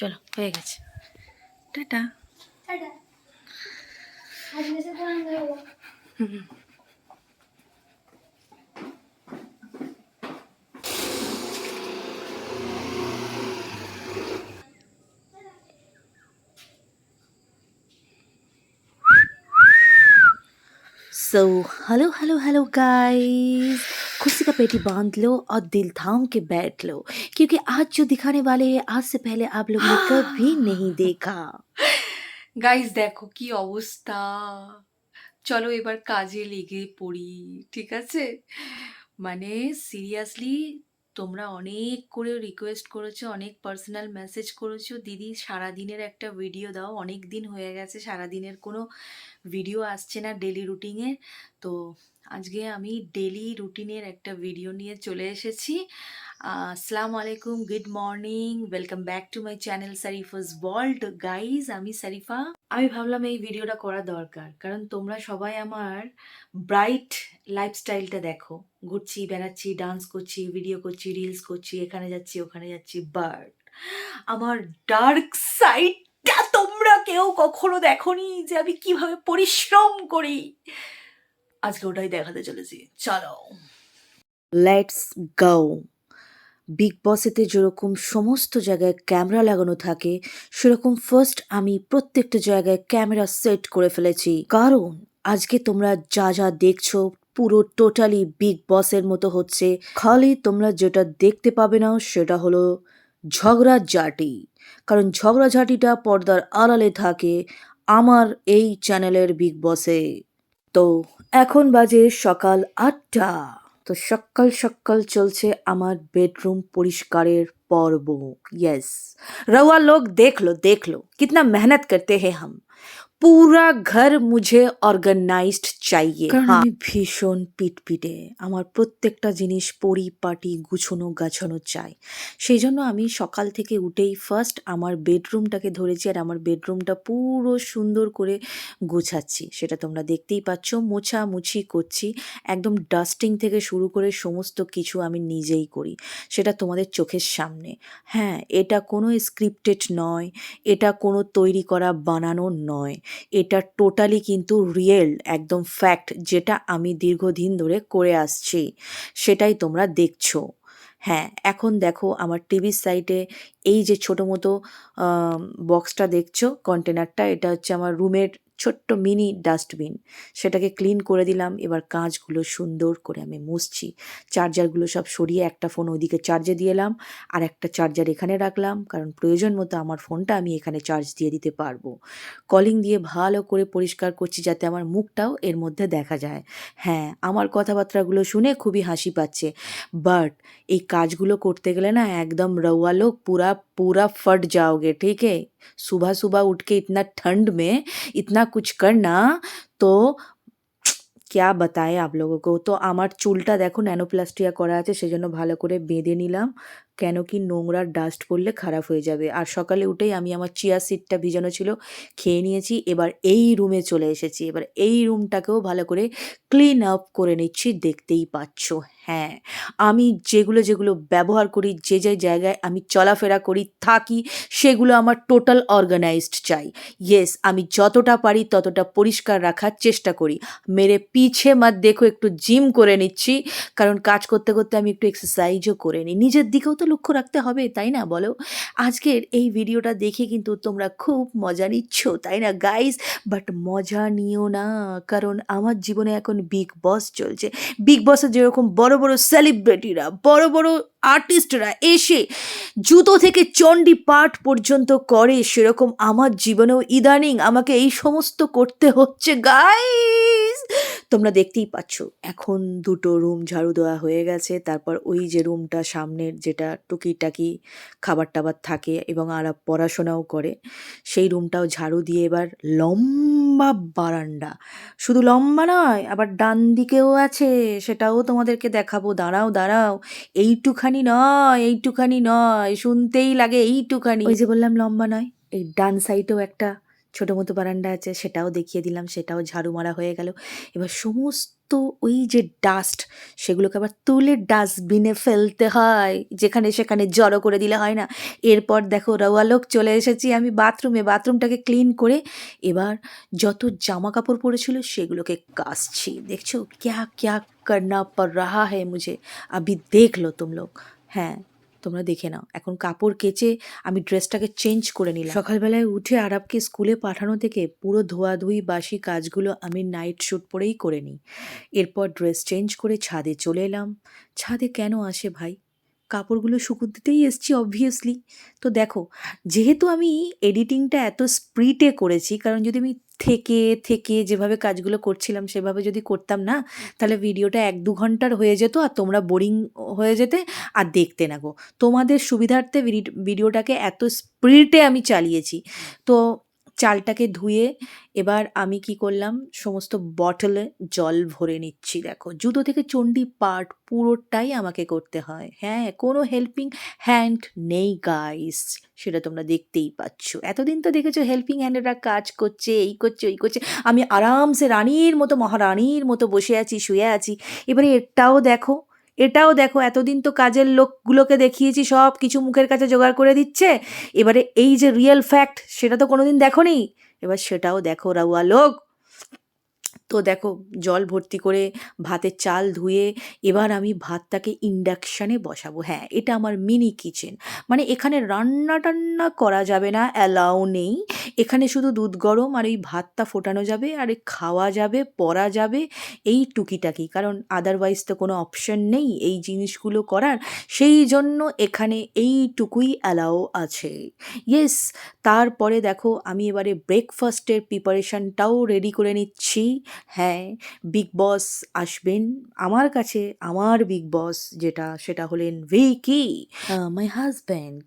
চলো হয়ে গেছে। টাটা। টাটা। আজকে সে পড়ানো হয়ে গেল so hello hello hello guys खुशी का पेटी बांध लो और दिल थाम के बैठ लो क्योंकि आज जो दिखाने वाले हैं आज से पहले आप लोगों ने कभी नहीं देखा গাইস দেখো কি অবস্থা চলো এবার কাজে লেগে পড়ি ঠিক আছে মানে সিরিয়াসলি তোমরা অনেক করে রিকোয়েস্ট করেছ, অনেক পার্সোনাল মেসেজ করেছ। দিদি, সারাদিনের একটা ভিডিও দাও অনেক দিন হয়ে গেছে, সারাদিনের কোনো ভিডিও আসছে না ডেলি রুটিনের তো আজকে আমি ডেলি রুটিনের একটা ভিডিও নিয়ে চলে এসেছি। আসসালামু আলাইকুম good morning welcome back to my channel Sarifa's world guys আমি সারিফা। আমি ভাবলাম এই ভিডিওটা করা দরকার। কারণ তোমরা সবাই আমার ব্রাইট লাইফস্টাইলটা দেখো। ঘুরছি, বেড়াচ্ছি ডান্স করছি ভিডিও করছি রিলস করছি, এখানে যাচ্ছি, ওখানে যাচ্ছি বাট আমার ডার্ক সাইডটা তোমরা কেউ কখনো দেখোনি যে আমি কীভাবে পরিশ্রম করি? আজকে ওটাই দেখাতে চলেছি। চলো। লেটস গাও বিগ বসেতে যেরকম সমস্ত জায়গায় ক্যামেরা লাগানো থাকে, সেরকম ফার্স্ট আমি প্রত্যেকটা জায়গায় ক্যামেরা সেট করে ফেলেছি। কারণ, আজকে তোমরা যা যা দেখছ পুরো টোটালি বিগ বসের মতো হচ্ছে। খালি তোমরা যেটা দেখতে পাবে না, সেটা হলো ঝগড়া জাটি কারণ ঝগড়া ঝাঁটিটা পর্দার আড়ালে থাকে আমার এই চ্যানেলের বিগ বসে তো, এখন বাজে সকাল আটটা। তো সকাল সকাল চলছে আমার বেডরুম পরিষ্কারের পর্ব यस रवा लोग देख लो देख लो कितना मेहनत करते हैं हम পুরা ঘর মুঝে অর্গানাইজড চাইয়ে কারণ আমি ভীষণ পিটপিটে আমার প্রত্যেকটা জিনিস পরিপাটি গুছানো গাছানো চাই। সেই জন্য আমি সকাল থেকে উঠেই ফার্স্ট আমার বেডরুমটাকে ধরেছি আর আমার বেডরুমটা পুরো সুন্দর করে গোছাচ্ছি। সেটা তোমরা দেখতেই পাচ্ছ মোছামুছি করছি একদম ডাস্টিং থেকে শুরু করে সমস্ত কিছু আমি নিজেই করি। সেটা তোমাদের চোখের সামনে। হ্যাঁ এটা কোনো স্ক্রিপ্টেড নয় এটা কোনো তৈরি করা বানানো নয়। এটা টোটালি কিন্তু রিয়েল একদম ফ্যাক্ট যেটা আমি দীর্ঘদিন ধরে করে আসছি। সেটাই তোমরা দেখছ। হ্যাঁ এখন দেখো আমার টিভির সাইটে এই যে ছোটো মতো বক্সটা দেখছ কন্টেনারটা এটা হচ্ছে আমার রুমের ছোট্ট মিনি ডাস্টবিন। সেটাকে ক্লিন করে দিলাম। এবার কাঁচগুলো সুন্দর করে আমি মুছছি। চার্জারগুলো সব সরিয়ে একটা ফোন ওইদিকে চার্জে দিয়ে এলাম। আর একটা চার্জার এখানে রাখলাম। কারণ প্রয়োজন মতো আমার ফোনটা আমি এখানে চার্জ দিয়ে দিতে পারব। কলিং দিয়ে ভালো করে পরিষ্কার করছি যাতে আমার মুখটাও এর মধ্যে দেখা যায়। হ্যাঁ আমার কথাবার্তাগুলো শুনে খুবই হাসি পাচ্ছে। বাট এই কাজগুলো করতে গেলে না একদম রওয়ালো পুরা पूरा फट जाओगे ठीक है सुबह सुबह उठ के इतना ठंड में इतना कुछ करना तो क्या बताए आप लोगों को তো আমার চুলটা দেখো ন্যানোপ্লাস্টিয়া করা আছে সেজন্য ভালো করে বেঁধে নিলাম কেন কি নোংরা ডাস্ট পড়লে খারাপ হয়ে যাবে। আর সকালে উঠেই আমি আমার চিয়া সিডটা ভিজানো ছিল, খেয়ে নিয়েছি, এবার এই রুমে চলে এসেছি। এবার এই রুমটাকেও ভালো করে ক্লিন আপ করে নিচ্ছি, দেখতেই পাচ্ছ। হ্যাঁ আমি যেগুলো যেগুলো ব্যবহার করি, যে যে জায়গায় আমি চলাফেরা করি, থাকি, সেগুলো আমার টোটাল অর্গানাইজড চাই। ইয়েস আমি যতটা পারি ততটা পরিষ্কার রাখার চেষ্টা করি। মেরে পিছে মাত দেখো, একটু জিম করে নিচ্ছি, কারণ কাজ করতে করতে আমি একটু এক্সারসাইজও করে নিই। নিজের দিকেও তো লক্ষ্য রাখতে হবে, তাই না বলো? আজকের এই ভিডিওটা দেখে কিন্তু তোমরা খুব মজা নিচ্ছ, তাই না গাইস বাট মজা নিও না, কারণ আমার জীবনে এখন বিগ বস চলছে। বিগ বসে যেরকম বড় বড় সেলিব্রিটিরা বড় বড় আর্টিস্টরা এসে জুতো থেকে চণ্ডী পাঠ পর্যন্ত করে সেরকম আমার জীবনেও ইদানিং আমাকে এই সমস্ত করতে হচ্ছে গাইস তোমরা দেখতেই পাচ্ছ, এখন দুটো রুম ঝাড়ু দেওয়া হয়ে গেছে, তারপর ওই যে রুমটা সামনের যেটা টুকিটাকি খাবার টাবার থাকে এবং আর পড়াশোনাও করে, সেই রুমটাও ঝাড়ু দিয়ে এবার লম্বা বারান্দা। শুধু লম্বা নয়, আবার ডান দিকেও আছে, সেটাও তোমাদেরকে দেখাবো, দাঁড়াও দাঁড়াও, এইটুখানি নয় এইটুখানি নয় শুনতেই লাগে এইটুখানি। ওই যে বললাম লম্বা নয়। এই ডান সাইডেও একটা ছোটো মতো বারান্দা আছে সেটাও দেখিয়ে দিলাম সেটাও ঝাড়ু মারা হয়ে গেল। এবার সমস্ত ওই যে ডাস্ট সেগুলোকে আবার তুলে ডাস্টবিনে ফেলতে হয় যেখানে সেখানে জড়ো করে দিলে হয় না। এরপর দেখো রওয়ালোক চলে এসেছি আমি বাথরুমে বাথরুমটাকে ক্লিন করে এবার যত জামা কাপড় পরেছিল সেগুলোকে কাচছি। দেখছ? ক্যা ক্যা করনা পর রাহা হ্যায় মুঝে আবি দেখ লো তুম লোক হ্যাঁ তোমরা দেখে নাও এখন কাপড় কেচে আমি ড্রেসটাকে চেঞ্জ করে নিলাম সকালবেলায় উঠে আরবকে স্কুলে পাঠানো থেকে পুরো ধোয়াধুয়ি বাসি কাজগুলো আমি নাইট শ্যুট পরেই করে নিই এরপর ড্রেস চেঞ্জ করে ছাদে চলে এলাম ছাদে কেন আসে ভাই কাপড়গুলো শুকুর দিতেই এসছি অবভিয়াসলি তো দেখো যেহেতু আমি এডিটিংটা এত স্প্রিটে করেছি, কারণ যদি আমি থেকে থেকে যেভাবে কাজগুলো করছিলাম সেভাবে যদি করতাম না, তাহলে ভিডিওটা এক দু ঘণ্টার হয়ে যেত আর তোমরা বোরিং হয়ে যেতে আর দেখতে না গো। তোমাদের সুবিধার্থে ভিডিওটাকে এত স্পিডে আমি চালিয়েছি। তো চালটাকে ধুয়ে এবার আমি কি করলাম? সমস্ত বটলে জল ভরে নিচ্ছি, দেখো। জুতো থেকে চণ্ডী পার্ট পুরোটাই আমাকে করতে হয়। হ্যাঁ কোনো হেল্পিং হ্যান্ড নেই গাইস সেটা তোমরা দেখতেই পাচ্ছ। এতদিন তো দেখেছ হেল্পিং হ্যান্ডেরা কাজ করছে, এই করছে, ওই করছে। আমি আরামসে রানীর মতো, মহারানীর মতো বসে আছি, শুয়ে আছি। এবারে এটাও দেখো এটাও দেখো, এতদিন তো কাজের লোকগুলোকে দেখিয়েছি, সব কিছু মুখের কাছে জোগাড় করে দিচ্ছে। এবারে এই যে রিয়েল ফ্যাক্ট সেটা তো কোনোদিন দেখোনি? এবার সেটাও দেখো, রাউয়া লোক। তো দেখো, জল ভর্তি করে ভাতের চাল ধুয়ে এবার আমি ভাতটাকে ইন্ডাকশানে বসাবো। হ্যাঁ এটা আমার মিনি কিচেন মানে এখানে রান্না টান্না করা যাবে না অ্যালাউ নেই। এখানে শুধু দুধ গরম আর এই ভাতটা ফোটানো যাবে, আর খাওয়া যাবে পরা যাবে, এই টুকিটাকি। কারণ আদারওয়াইজ তো কোনো অপশন নেই এই জিনিসগুলো করার। সেই জন্য এখানে এইটুকুই অ্যালাউ আছে। ইয়েস তারপরে দেখো, আমি এবারে ব্রেকফাস্টের প্রিপারেশনটাও রেডি করে নিচ্ছি। হ্যাঁ বিগ বস আসবেন। আমার কাছে আমার বিগ বস যেটা, সেটা হলেন ভিকি মাই হাজব্যান্ড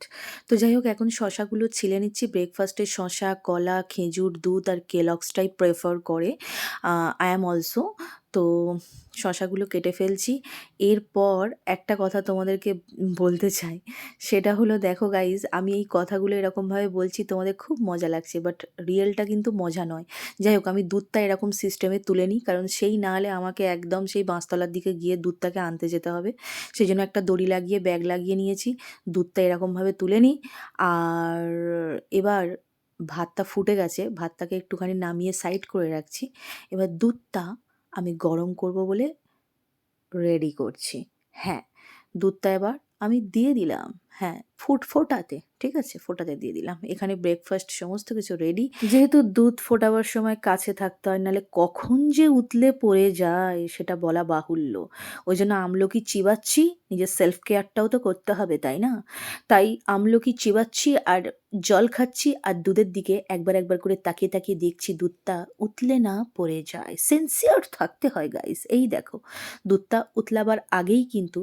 তো যাই হোক, এখন শশাগুলো ছিলে নিচ্ছি। ব্রেকফাস্টে শশা, কলা, খেজুর, দুধ আর কেলক্সটাই প্রেফার করে। আই অ্যাম অলসো তো শশাগুলো কেটে ফেলছি। এরপর একটা কথা তোমাদেরকে বলতে চাই। সেটা হলো, দেখো গাইজ আমি এই কথাগুলো এরকমভাবে বলছি, তোমাদের খুব মজা লাগছে বাট রিয়েলটা কিন্তু মজা নয়। যাই হোক, আমি দুধটা এরকম সিস্টেমে তুলে নিই, কারণ সেই না হলে আমাকে একদম সেই বাঁশতলার দিকে গিয়ে দুধটাকে আনতে যেতে হবে। সেই জন্য একটা দড়ি লাগিয়ে ব্যাগ লাগিয়ে নিয়েছি, দুধটা এরকমভাবে তুলে নিই। আর এবার ভাতটা ফুটে গেছে, ভাতটাকে একটুখানি নামিয়ে সাইড করে রাখছি। এবার দুধটা আমি গরম করব বলে রেডি করছি। হ্যাঁ দুধটা এবার আমি দিয়ে দিলাম হ্যাঁ ফুট, ফোটাতে, ঠিক আছে? ফোটাতে দিয়ে দিলাম। এখানে ব্রেকফাস্ট সমস্ত কিছু রেডি যেহেতু দুধ ফোটাবার সময় কাছে থাকতে হয়, নাহলে কখন যে উতলে পড়ে যায় সেটা বলা বাহুল্য। ওই জন্য আমলকি চিবাচ্ছি, নিজের সেলফ কেয়ারটাও তো করতে হবে, তাই না? তাই আমলকি চিবাচ্ছি আর জল খাচ্ছি আর দুধের দিকে একবার একবার করে তাকিয়ে তাকিয়ে দেখছি দুধটা উতলে না পড়ে যায়। সেন্সিয়ার থাকতে হয় গাইস এই দেখো, দুধটা উতলাবার আগেই কিন্তু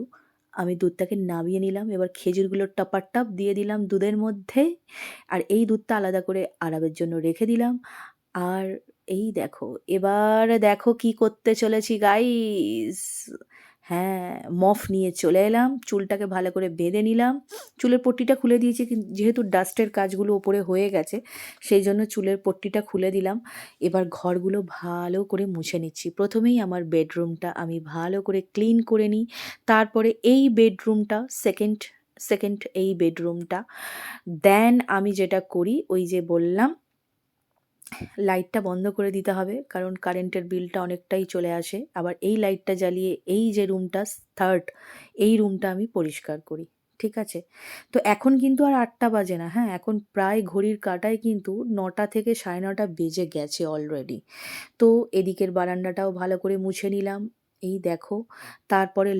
আমি দুধটাকে নামিয়ে নিলাম, এবার খেজুরগুলো টপার টপ দিয়ে দিলাম দুধের মধ্যে, আর এই দুধটা আলাদা করে আরামের জন্য রেখে দিলাম। আর এই দেখো, এবার দেখো কি করতে চলেছি গাইস হ্যাঁ মফ নিয়ে চলে এলাম, চুলটাকে ভালো করে বেঁধে নিলাম। চুলের পট্টিটা খুলে দিয়েছি যেহেতু ডাস্টের কাজগুলো ওপরে হয়ে গেছে, সেই জন্য চুলের পট্টিটা খুলে দিলাম। এবার ঘরগুলো ভালো করে মুছে নিচ্ছি। প্রথমেই আমার বেডরুমটা আমি ভালো করে ক্লিন করে নিই। তারপরে এই বেডরুমটা, সেকেন্ড সেকেন্ড এই বেডরুমটা, দেন আমি যেটা করি, ওই যে বললাম লাইটটা বন্ধ করে দিতে হবে, কারণ কারেন্টের বিলটা অনেকটাই চলে আসে। আবার এই লাইটটা জ্বালিয়ে এই যে রুমটা থার্ড এই রুমটা আমি পরিষ্কার করি, ঠিক আছে? তো এখন কিন্তু আর আটটা বাজে না হ্যাঁ? এখন প্রায় ঘড়ির কাটায় কিন্তু নটা থেকে সাড়ে নটা বেজে গেছে অলরেডি তো এদিকের বারান্দাটাও ভালো করে মুছে নিলাম। এই দেখো, তারপরে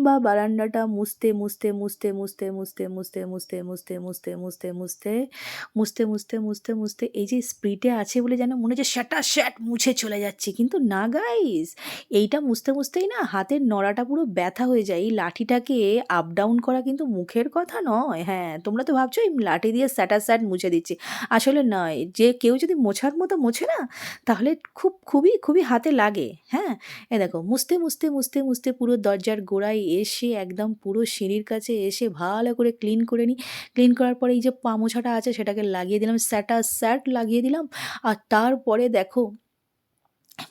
লম্বা বারান্দাটা মুছতে মুছতে মুছতে মুছতে মুছতে মুছতে মুছতে মুছতে মুছতে মুছতে মুছতে মুছতে মুছতে মুছতে মুছতে এই যে স্প্রিটে আছে বলে যেন মনে হচ্ছে শ্যাটা শ্যাট মুছে চলে যাচ্ছে কিন্তু না গাইস এইটা মুছতে মুছতেই না হাতের নড়াটা পুরো ব্যথা হয়ে যায় এই লাঠিটাকে আপ ডাউন করা কিন্তু মুখের কথা নয় হ্যাঁ তোমরা তো ভাবছ এই লাঠি দিয়ে স্যাটা স্যাট মুছে দিচ্ছি আসলে নয় যে কেউ যদি মোছার মতো মোছে না তাহলে খুব খুবই খুবই হাতে লাগে হ্যাঁ এ দেখো মুছতে মুছতে মুছতে মুছতে পুরো দরজার গোড়ায় এসে একদম পুরো সিঁড়ির কাছে এসে ভালো করে ক্লিন করে নিই। ক্লিন করার পরে এই যে পা মোছাটা আছে সেটাকে লাগিয়ে দিলাম, স্যাটা স্যাট লাগিয়ে দিলাম। আর তারপরে দেখো,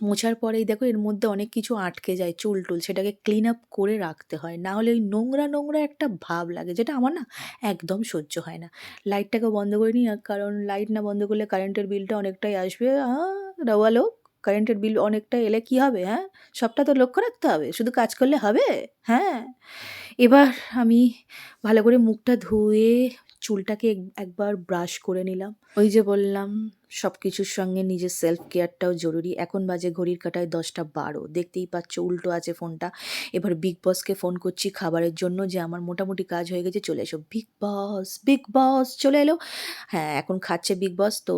মোছার পরেই দেখো এর মধ্যে অনেক কিছু আটকে যায়, চুল টুল, সেটাকে ক্লিন আপ করে রাখতে হয়। না হলে ওই নোংরা নোংরা একটা ভাব লাগে, যেটা আমার না একদম সহ্য হয় না। লাইটটাকে বন্ধ করে নিই কারণ লাইট না বন্ধ করলে কারেন্টের বিলটা অনেকটাই আসবে। রাওয়া লোক কারেন্টের বিল অনেকটা এলে কি হবে হ্যাঁ? সবটা তো লক্ষ্য রাখতে হবে, শুধু কাজ করলে হবে? হ্যাঁ। এবার আমি ভালো করে মুখটা ধুয়ে চুলটাকে একবার ব্রাশ করে নিলাম। ওই যে বললাম সব কিছুর সঙ্গে নিজের সেলফ কেয়ারটাও জরুরি। এখন বাজে ঘড়ির কাটায় দশটা বারো। দেখতেই পাচ্ছ, উল্টো আছে ফোনটা। এবার বিগ বসকে ফোন করছি খাবারের জন্য যে আমার মোটামুটি কাজ হয়ে গেছে, চলে এসো। বিগ বস বিগ বস চলে এলো। হ্যাঁ এখন খাচ্ছে বিগ বস তো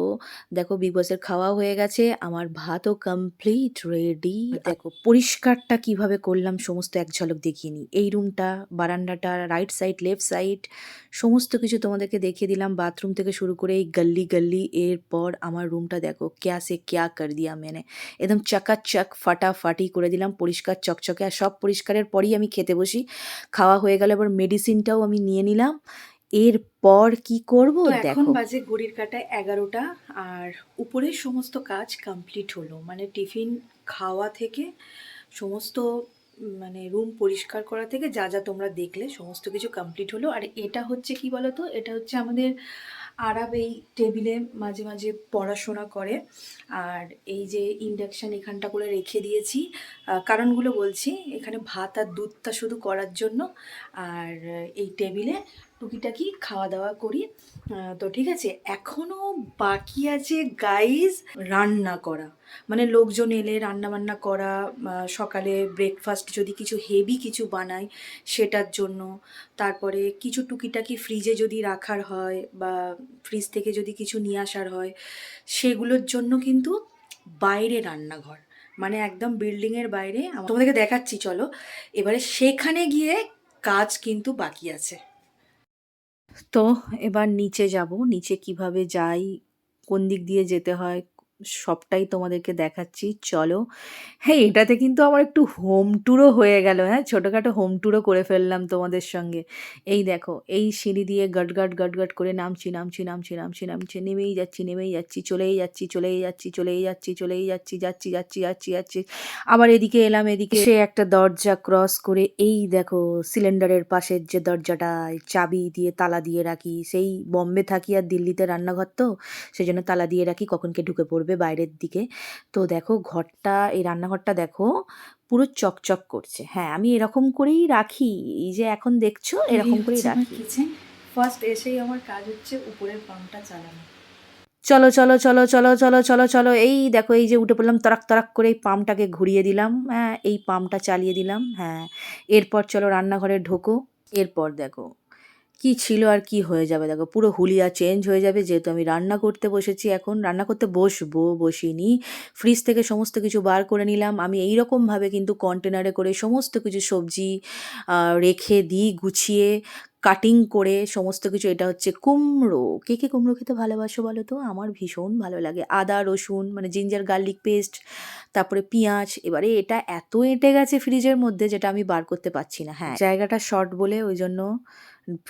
দেখো বিগ বসের খাওয়া হয়ে গেছে। আমার ভাতও কমপ্লিট রেডি দেখো, পরিষ্কারটা কীভাবে করলাম সমস্ত এক ঝলক দেখিয়ে নিই। এই রুমটা বারান্দাটা রাইট সাইড লেফট সাইড সমস্ত কিছু তোমাদেরকে দেখিয়ে দিলাম। বাথরুম থেকে শুরু করে এই গল্লি গল্লি এরপর আমার রুমটা দেখো ক্যা সে ক্যা কর দিয়া মেনে। একদম চাকাচাক ফাটাফাটি করে দিলাম পরিষ্কার চকচকে আর সব পরিষ্কারের পরই আমি খেতে বসি। খাওয়া হয়ে গেলে এবার মেডিসিনটাও আমি নিয়ে নিলাম। এরপর কি করব এখন বাজে ঘড়ির কাটায় এগারোটা আর উপরের সমস্ত কাজ কমপ্লিট হলো। মানে টিফিন খাওয়া থেকে সমস্ত মানে রুম পরিষ্কার করা থেকে যা যা তোমরা দেখলে সমস্ত কিছু কমপ্লিট হলো। আর এটা হচ্ছে কি বলো তো এটা হচ্ছে আমাদের আরব এই টেবিলে মাঝে মাঝে পড়াশোনা করে। আর এই যে ইন্ডাকশান এখানটা করে রেখে দিয়েছি। কারণগুলো বলছি, এখানে ভাত আর দুধটা শুধু করার জন্য। আর এই টেবিলে টুকিটাকি খাওয়া দাওয়া করি তো ঠিক আছে, এখনও বাকি আছে গাইজ রান্না করা। মানে লোকজন এলে রান্না বান্না করা সকালে ব্রেকফাস্ট যদি কিছু হেভি কিছু বানাই সেটার জন্য। তারপরে কিছু টুকিটাকি ফ্রিজে যদি রাখার হয় বা ফ্রিজ থেকে যদি কিছু নিয়ে আসার হয়, সেগুলোর জন্য কিন্তু বাইরে রান্নাঘর। মানে একদম বিল্ডিংয়ের বাইরে। তোমাদেরকে দেখাচ্ছি, চলো। এবারে সেখানে গিয়ে কাজ কিন্তু বাকি আছে। তো এবার নিচে যাব। নিচে কীভাবে যাই? কোন দিক দিয়ে যেতে হয়? সবটাই তোমাদেরকে দেখাচ্ছি, চলো। হ্যাঁ এটাতে কিন্তু আমার একটু হোম ট্যুরও হয়ে গেল হ্যাঁ ছোটোখাটো হোম ট্যুরও করে ফেললাম তোমাদের সঙ্গে। এই দেখো, এই সিঁড়ি দিয়ে গট গট গট গট করে নামছি নামছি নামছি নামছি নামছি, নেমেই যাচ্ছি নেমেই যাচ্ছি, চলেই যাচ্ছি চলেই যাচ্ছি চলেই যাচ্ছি চলেই যাচ্ছি যাচ্ছি যাচ্ছি যাচ্ছি যাচ্ছি। আবার এদিকে এলাম, এদিকে সে একটা দরজা ক্রস করে এই দেখো সিলিন্ডারের পাশের যে দরজাটায় চাবি দিয়ে তালা দিয়ে রাখি, সেই বম্বে থাকি আর দিল্লিতে রান্নাঘর তো, সেই জন্য তালা দিয়ে রাখি, কখন কে ঢুকে পড়বে? বাইরের দিকে। তো দেখো ঘরটা এই রান্নাঘরটা দেখো পুরো চকচক করছে। হ্যাঁ আমি এরকম করেই রাখি। এই যে এখন দেখছ এরকম করেই রাখি। ফার্স্ট এসেই আমার কাজ হচ্ছে উপরের পাম্পটা চালানো। চলো চলো চলো চলো চলো চলো চলো এই দেখো এই যে উঠে পড়লাম তরাক তরাক করে এই পাম্পটাকে ঘুরিয়ে দিলাম। হ্যাঁ এই পাম্পটা চালিয়ে দিলাম। হ্যাঁ এরপর চলো রান্নাঘরে ঢোকো। এরপর দেখো কি ছিল আর কি হয়ে যাবে? দেখো, পুরো হুলিয়া চেঞ্জ হয়ে যাবে। যেহেতু আমি রান্না করতে বসেছি এখন, রান্না করতে বসবো, বসিনি। ফ্রিজ থেকে সমস্ত কিছু বার করে নিলাম। আমি এই রকমভাবে কিন্তু কন্টেনারে করে সমস্ত কিছু সবজি রেখে দিই, গুছিয়ে কাটিং করে সমস্ত কিছু। এটা হচ্ছে কুমড়ো। কে কে কুমড়ো খেতে ভালোবাসো বলো তো? আমার ভীষণ ভালো লাগে। আদা, রসুন মানে জিঞ্জার গার্লিক পেস্ট তারপরে পেঁয়াজ। এবারে এটা এত এঁটে গেছে ফ্রিজের মধ্যে যেটা আমি বার করতে পারছি না। হ্যাঁ জায়গাটা শর্ট বলে ওই জন্য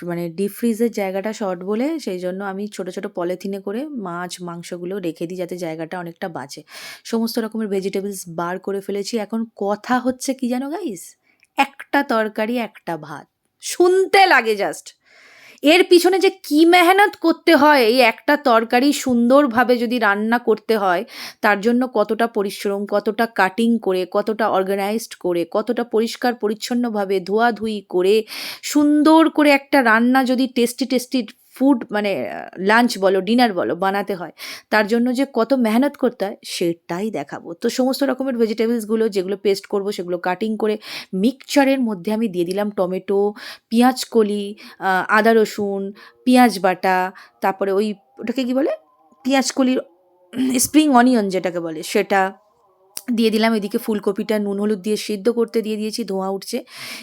মানে ডিপ ফ্রিজের জায়গাটা শর্ট বলে সেই জন্য আমি ছোট ছোট পলিথিনে করে মাছ, মাংসগুলো রেখে দিই যাতে জায়গাটা অনেকটা বাঁচে। সমস্ত রকমের ভেজিটেবলস বার করে ফেলেছি। এখন কথা হচ্ছে কি জানো গাইস একটা তরকারি, একটা ভাত। শুনতে লাগে জাস্ট এর পিছনে যে কি মেহনত করতে হয়, এই একটা তরকারি সুন্দরভাবে যদি রান্না করতে হয়, তার জন্য কতটা পরিশ্রম, কতটা কাটিং করে, কতটা অর্গানাইজড করে, কতটা পরিষ্কার পরিচ্ছন্নভাবে ধোয়াধুয়ি করে, সুন্দর করে একটা রান্না যদি টেস্টি টেস্টি ফুড মানে লাঞ্চ বলো ডিনার বলো, বানাতে হয়। তার জন্য যে কত মেহনত করতে হয়, সেটাই দেখাবো। তো সমস্ত রকমের ভেজিটেবলসগুলো যেগুলো পেস্ট করব, সেগুলো কাটিং করে মিক্সচারের মধ্যে আমি দিয়ে দিলাম টমেটো, পেঁয়াজ কলি আদা রসুন, পেঁয়াজ বাটা, তারপরে ওই ওটাকে কি বলে? পেঁয়াজ কলির স্প্রিং অনিয়ন যেটাকে বলে, সেটা দিয়ে দিলাম, এদিকে ফুলকপিটা নুন, হলুদ দিয়ে সিদ্ধ করতে দিয়ে দিয়েছি, ধোঁয়া উঠছে।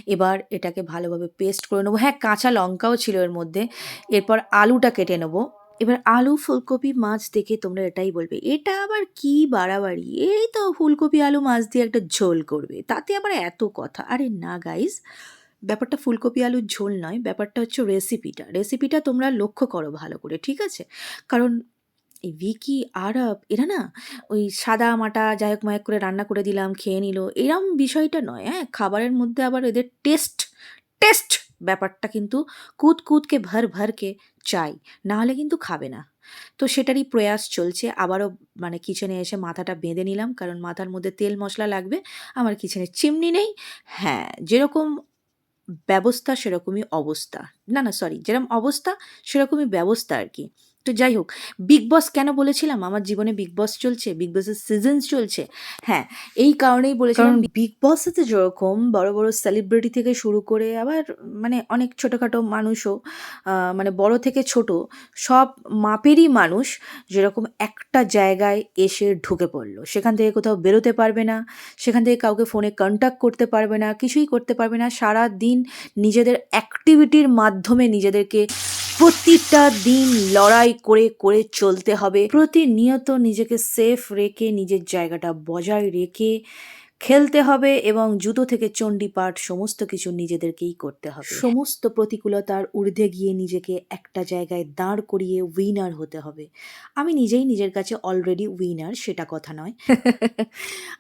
এবার এটাকে ভালোভাবে পেস্ট করে নেব। হ্যাঁ কাঁচা লঙ্কাও ছিল এর মধ্যে। এরপর আলুটা কেটে নেব। এবার আলু, ফুলকপি, মাছ দেখে তোমরা এটাই বলবে, এটা আবার কি বাড়াবাড়ি? এই তো ফুলকপি, আলু, মাছ দিয়ে একটা ঝোল করবে। তাতে আবার এত কথা? আরে না গাইস ব্যাপারটা ফুলকপি, আলুর ঝোল নয়, ব্যাপারটা হচ্ছে রেসিপিটা রেসিপিটা তোমরা লক্ষ্য করো ভালো করে, ঠিক আছে? কারণ এই ভিকি, আরব এরা না ওই সাদা মাটা যাই হোক মায়েক করে রান্না করে দিলাম, খেয়ে নিল। এরম বিষয়টা নয়, হ্যাঁ? খাবারের মধ্যে আবার এদের টেস্ট, টেস্ট ব্যাপারটা কিন্তু কুত কুতকে ভর ভরকে চাই। না হলে কিন্তু খাবে না। তো সেটারই প্রয়াস চলছে। আবারও মানে কিচেনে এসে মাথাটা বেঁধে নিলাম। কারণ মাথার মধ্যে তেল মশলা লাগবে। আমার কিচেনে চিমনি নেই। হ্যাঁ, যেরকম ব্যবস্থা সেরকমই অবস্থা। না, না সরি যেরকম অবস্থা সেরকমই ব্যবস্থা আরকি। তো যাই হোক, 'বিগ বস' কেন বলেছিলাম? আমার জীবনে 'বিগ বস' চলছে, 'বিগ বস'ের সিজনস চলছে। হ্যাঁ, এই কারণেই বলেছিলাম 'বিগ বস'েতে যেরকম বড়, বড় সেলিব্রিটি থেকে শুরু করে আবার মানে অনেক ছোটোখাটো মানুষও মানে বড় থেকে ছোট সব মাপেরই মানুষ যেরকম একটা জায়গায় এসে ঢুকে পড়ল সেখান থেকে কোথাও বেরোতে পারবে না। সেখান থেকে কাউকে ফোনে কনট্যাক্ট করতে পারবে না। কিছুই করতে পারবে না। সারাদিন নিজেদের অ্যাক্টিভিটির মাধ্যমে নিজেদেরকে প্রতিটা দিন লড়াই করে, করে চলতে হবে। প্রতিনিয়ত নিজেকে সেফ রেখে, নিজের জায়গাটা বজায় রেখে খেলতে হবে এবং জুতো থেকে চণ্ডীপাঠ সমস্ত কিছু নিজেদেরকেই করতে হবে। সমস্ত প্রতিকূলতার ঊর্ধ্বে গিয়ে নিজেকে একটা জায়গায় দাঁড় করিয়ে উইনার হতে হবে। আমি নিজেই নিজের কাছে অলরেডি উইনার সেটা কথা নয়।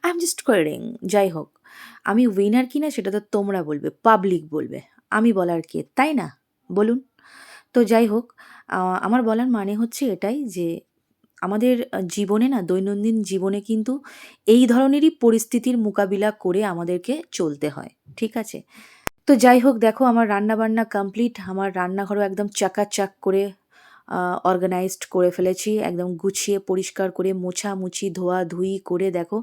আই এম জাস্ট কিডিং যাই হোক, আমি উইনার কিনা সেটা তো তোমরা বলবে, পাবলিক বলবে। আমি বলার কে, তাই না? বলুন? তো যাই হোক, আমার বলার মানে হচ্ছে এটাই যে আমাদের জীবনে না দৈনন্দিন জীবনে কিন্তু এই ধরনেরই পরিস্থিতির মোকাবিলা করে আমাদেরকে চলতে হয়। ঠিক আছে? তো যাই হোক দেখো আমার রান্নাবান্না কমপ্লিট। আমার রান্নাঘরও একদম চাকাচাক করে অর্গানাইজড করে ফেলেছি। একদম গুছিয়ে পরিষ্কার করে মোছা মুছি ধোয়া ধোয়াধুয়ি করে দেখো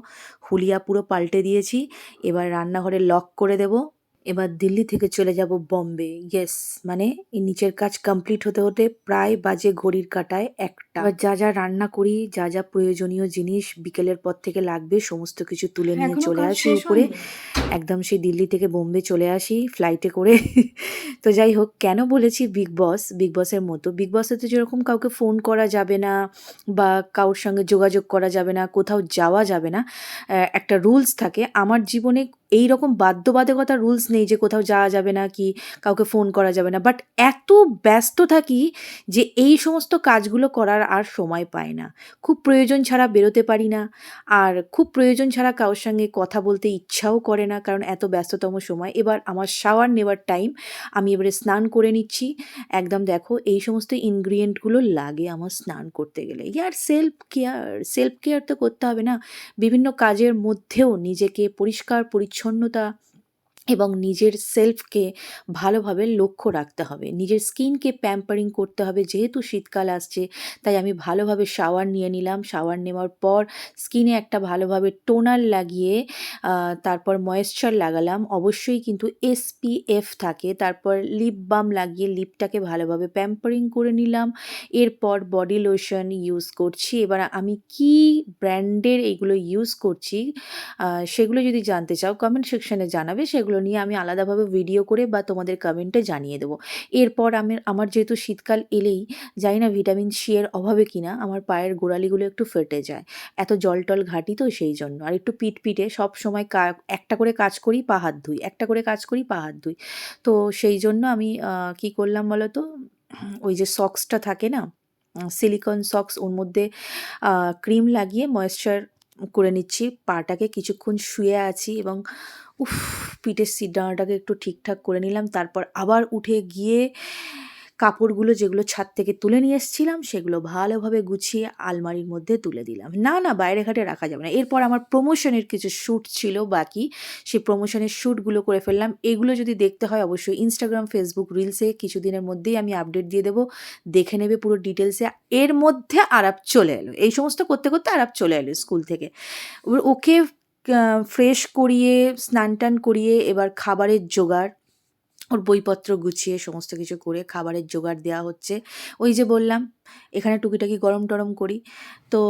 হুলিয়া পুরো পাল্টে দিয়েছি। এবার রান্নাঘরে লক করে দেব। এবার দিল্লি থেকে চলে যাব বম্বে। ইয়েস! মানে এই নিচের কাজ কমপ্লিট হতে, হতে প্রায় বাজে ঘড়ির কাঁটায় ১টা। এবার যা, যা রান্না করি, যা, যা প্রয়োজনীয় জিনিস বিকেলের পর থেকে লাগবে সমস্ত কিছু তুলে নিয়ে চলে আসি শেষ উপরে। একদম সেই দিল্লি থেকে বোম্বে চলে আসি ফ্লাইটে করে। তো যাই হোক কেন বলেছি 'বিগ বস'? 'বিগ বস'ের মতো। 'বিগ বসে তো যেরকম কাউকে ফোন করা যাবে না বা কারোর সঙ্গে যোগাযোগ করা যাবে না, কোথাও যাওয়া যাবে না। একটা রুলস থাকে। আমার জীবনে এই এইরকম বাধ্যবাধকতা রুলস নেই যে কোথাও যাওয়া যাবে না কি কাউকে ফোন করা যাবে না। বাট এত ব্যস্ত থাকি যে এই সমস্ত কাজগুলো করার আর সময় পায় না। খুব প্রয়োজন ছাড়া বেরোতে পারি না। আর খুব প্রয়োজন ছাড়া কারোর সঙ্গে কথা বলতে ইচ্ছাও করে না কারণ এত ব্যস্ততম সময়। এবার আমার শাওয়ার নেওয়ার টাইম। আমি এবারে স্নান করে নিচ্ছি। একদম দেখো এই সমস্ত ইনগ্রিডিয়েন্টগুলো লাগে আমার স্নান করতে গেলে। ইয়ার সেলফ কেয়ার, সেলফ কেয়ার তো করতে হবে না? বিভিন্ন কাজের মধ্যেও নিজেকে পরিষ্কার পরিচ্ছন্নতা এবং নিজের সেলফকে ভালোভাবে লক্ষ্য রাখতে হবে। নিজের স্কিনকে প্যাম্পারিং করতে হবে। যেহেতু শীতকাল আসছে, তাই আমি ভালোভাবে শাওয়ার নিয়ে নিলাম। শাওয়ার নেওয়ার পর স্কিনে একটা ভালোভাবে টোনার লাগিয়ে তারপর ময়েশ্চার লাগালাম। অবশ্যই কিন্তু SPF থাকে। তারপর লিপ বাম লাগিয়ে লিপটাকে ভালোভাবে প্যাম্পারিং করে নিলাম। এরপর বডি লোশন ইউজ করছি। এবার আমি কি ব্র্যান্ডের এগুলো ইউজ করছি সেগুলো যদি জানতে চাও কমেন্ট সেকশনে জানাবে। সেগুলো নিয়ে আমি আলাদাভাবে ভিডিও করে বা তোমাদের কমেন্টে জানিয়ে দেবো এরপর আমি, আমার যেহেতু শীতকাল এলেই জানি না ভিটামিন সি এর অভাবে কিনা আমার পায়ের গোড়ালিগুলো একটু ফেটে যায়। এত জল-টল ঘাঁটি তো সেই জন্য আর একটু পিটপিটে সবসময় কা, একটা করে কাজ করি, পা, হাত ধুই। একটা করে কাজ করি, পা, হাত ধুই। তো সেই জন্য আমি কি করলাম বলো তো? ওই যে সক্সটা থাকে না? সিলিকন সক্স ওর মধ্যে ক্রিম লাগিয়ে ময়েশ্চার করে নিচ্ছি। পাটাকে কিছুক্ষণ শুয়ে আছি এবং উফ! পিঠের সিটডানাটাকে একটু ঠিকঠাক করে নিলাম। তারপর আবার উঠে গিয়ে কাপড়গুলো যেগুলো ছাদ থেকে তুলে নিয়ে এসেছিলাম সেগুলো ভালোভাবে গুছিয়ে আলমারির মধ্যে তুলে দিলাম। না, না বাইরে ঘাটে রাখা যাবে না। এরপর আমার প্রমোশনের কিছু শ্যুট ছিল বাকি। সেই প্রমোশনের শ্যুটগুলো করে ফেললাম। এগুলো যদি দেখতে হয় অবশ্যই ইনস্টাগ্রাম ফেসবুক রিলসে কিছুদিনের মধ্যেই আমি আপডেট দিয়ে দেব। দেখে নেবে পুরো ডিটেলসে এর মধ্যে আরাপ চলে এলো। এই সমস্ত করতে, করতে আরাপ চলে এলো স্কুল থেকে। ওকে ফ্রেশ করিয়ে স্নান-টান করিয়ে এবার খাবারের জোগাড়। ওর বইপত্র গুছিয়ে সমস্ত কিছু করে খাবারের জোগাড় দেওয়া হচ্ছে। ওই যে বললাম এখানে টুকিটাকি গরম-টরম করি। তো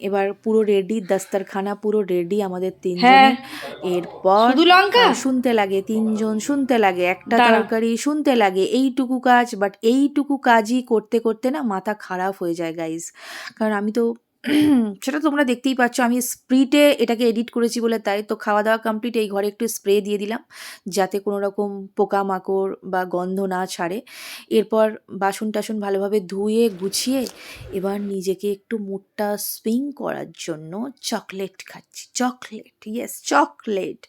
এবার পুরো রেডি দাস্তারখানা পুরো রেডি আমাদের ৩ হ্যাঁ। এরপর লঙ্কা? শুনতে লাগে তিনজন শুনতে লাগে। একটা তরকারি শুনতে লাগে। এইটুকু কাজ বাট এইটুকু কাজই করতে, করতে না মাথা খারাপ হয়ে যায় গাইস। কারণ আমি তো সেটা তোমরা দেখতেই পাচ্ছ। আমি স্প্রিটে এটাকে এডিট করেছি বলে তাই তো খাওয়া দাওয়া কমপ্লিট এই ঘরে একটু স্প্রে দিয়ে দিলাম যাতে কোনো রকম পোকামাকড় বা গন্ধ না ছাড়ে। এরপর বাসন টাসন ভালোভাবে ধুয়ে গুছিয়ে এবার নিজেকে একটু মুডটা সুইং করার জন্য চকলেট খাচ্ছি। চকলেট ইয়েস চকলেট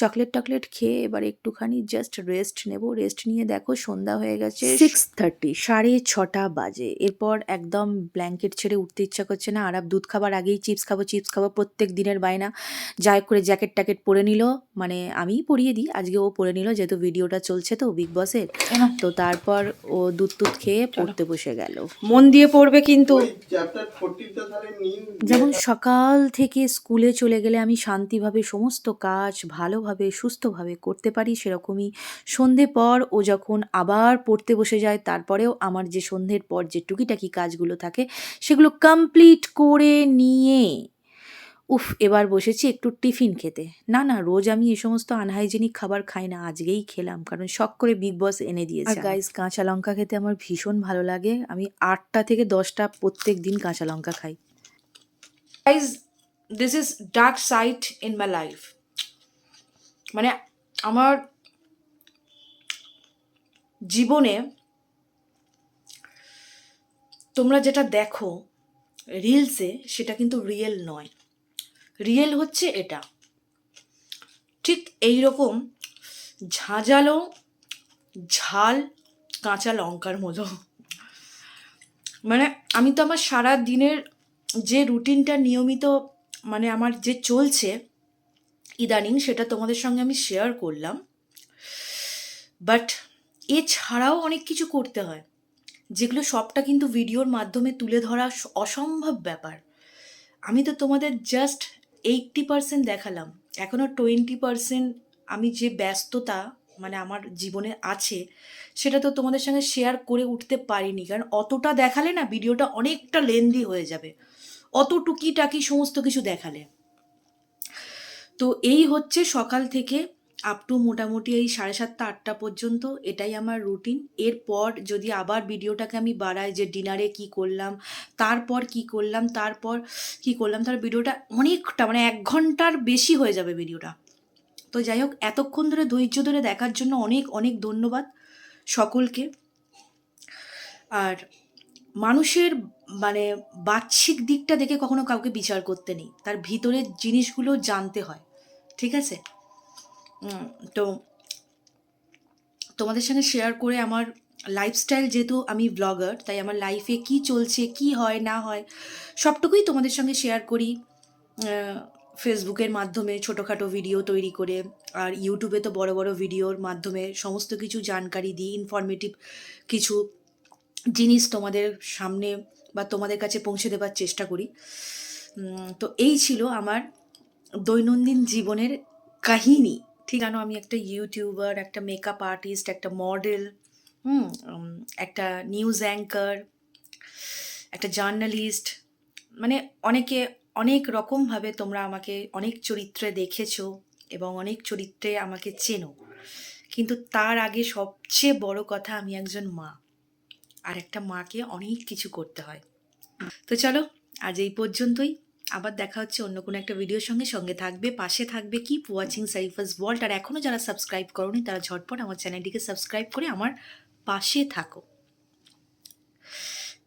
চকলেট টকলেট খেয়ে এবার একটুখানি জাস্ট রেস্ট নেব। রেস্ট নিয়ে দেখো সন্ধ্যা হয়ে গেছে সিক্স থার্টি সাড়ে ছটা বাজে। এরপর একদম ব্ল্যাঙ্কেট ছেড়ে উঠতে ইচ্ছা করছে না। আরাব দুধ খাবার আগেই চিপস খাব চিপস খাব প্রত্যেক দিনের বায়না। যাই হোক করে জ্যাকেট ট্যাকেট পরে নিল মানে আমিই পরিয়ে দিই। আজকে ও পরে নিল যেহেতু ভিডিওটা চলছে তো বিগ বসের তো তারপর ও দুধ টুধ খেয়ে পড়তে বসে গেল। মন দিয়ে পড়বে কিন্তু। যেমন সকাল থেকে স্কুলে চলে গেলে আমি শান্তিভাবে সমস্ত কাজ ভালোভাবে সুস্থভাবে করতে পারি সেরকমই। সন্ধে পর ও যখন আবার পড়তে বসে যায় তারপরেও আমার যে সন্ধ্যের পর যে টুকিটাকি কাজগুলো থাকে সেগুলো কমপ্লিট করে নিয়ে। উফ এবার বসেছি একটু টিফিন খেতে। না না রোজ আমি এই সমস্ত আনহাইজেনিক খাবার খাই না আজকেই খেলাম কারণ শখ করে বিগ বস এনে দিয়েছে গাইস কাঁচা লঙ্কা খেতে আমার ভীষণ ভালো লাগে। আমি আটটা থেকে দশটা প্রত্যেক দিন কাঁচা লঙ্কা খাই। Guys this is dark side in my life মানে আমার জীবনে তোমরা যেটা দেখো রিলসে সেটা কিন্তু রিয়েল নয়। রিয়েল হচ্ছে এটা। ঠিক এই রকম ঝাঁঝালো, ঝাল, কাঁচা লঙ্কার মতো। মানে আমি তো আমার সারা দিনের যে রুটিনটা নিয়মিত মানে আমার যে চলছে ইদানিং সেটা তোমাদের সঙ্গে আমি শেয়ার করলাম। বাট এছাড়াও অনেক কিছু করতে হয়। যেগুলো সবটা কিন্তু ভিডিওর মাধ্যমে তুলে ধরা অসম্ভব ব্যাপার। আমি তো তোমাদের জাস্ট এইটটি পারসেন্ট দেখালাম। এখনও টোয়েন্টি পারসেন্ট আমি যে ব্যস্ততা মানে আমার জীবনে আছে, সেটা তো তোমাদের সঙ্গে শেয়ার করে উঠতে পারিনি। কারণ অতটা দেখালে না ভিডিওটা অনেকটা লেন্দি হয়ে যাবে। অত টুকিটাকি সমস্ত কিছু দেখালে। তো এই হচ্ছে সকাল থেকে আপ টু মোটামুটি এই সাড়ে সাতটা, আটটা পর্যন্ত এটাই আমার রুটিন এরপর যদি আবার ভিডিওটাকে আমি বাড়াই যে ডিনারে কি করলাম, তারপর কি করলাম, তারপর কি করলাম, তার ভিডিওটা অনেকটা মানে এক ঘণ্টার বেশি হয়ে যাবে ভিডিওটা। তো যাই হোক, এতক্ষণ ধরে ধৈর্য ধরে দেখার জন্য অনেক অনেক ধন্যবাদ সকলকে। আর মানুষের মানে বাহ্যিক দিকটা দেখে কখনো কাউকে বিচার করতে নেই। তার ভিতরের জিনিসগুলো জানতে হয়। ঠিক আছে? তো তোমাদের সঙ্গে শেয়ার করে আমার লাইফস্টাইল যেহেতু আমি ব্লগার তাই আমার লাইফে কি চলছে, কি হয়, না হয়, সবটুকুই তোমাদের সঙ্গে শেয়ার করি। ফেসবুকের মাধ্যমে ছোটোখাটো ভিডিও তৈরি করে, আর ইউটিউবে তো বড় বড় ভিডিওর মাধ্যমে সমস্ত কিছু জানকারি দিই ইনফরমেটিভ কিছু জিনিস তোমাদের সামনে বা তোমাদের কাছে পৌঁছে দেবার চেষ্টা করি। তো এই ছিল আমার দৈনন্দিন জীবনের কাহিনী। ঠিক জানো আমি একটা ইউটিউবার একটা মেকআপ আর্টিস্ট একটা মডেল হুম একটা নিউজ অ্যাঙ্কার একটা জার্নালিস্ট মানে অনেকে অনেক রকমভাবে তোমরা আমাকে অনেক চরিত্রে দেখেছ এবং অনেক চরিত্রে আমাকে চেনো। কিন্তু তার আগে সবচেয়ে বড় কথা আমি একজন মা আর একটা মাকে অনেক কিছু করতে হয়। তো চলো, আজ এই পর্যন্তই। আবার দেখা হচ্ছে অন্য কোনো একটা ভিডিওর সঙ্গে। সঙ্গে থাকবে, পাশে থাকবে কিপ ওয়াচিং সাইফাস ওয়ার্ল্ড আর এখনও যারা সাবস্ক্রাইব করনি, তারা ঝটপট আমার চ্যানেলটিকে সাবস্ক্রাইব করে আমার পাশে থাকো।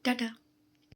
টাটা।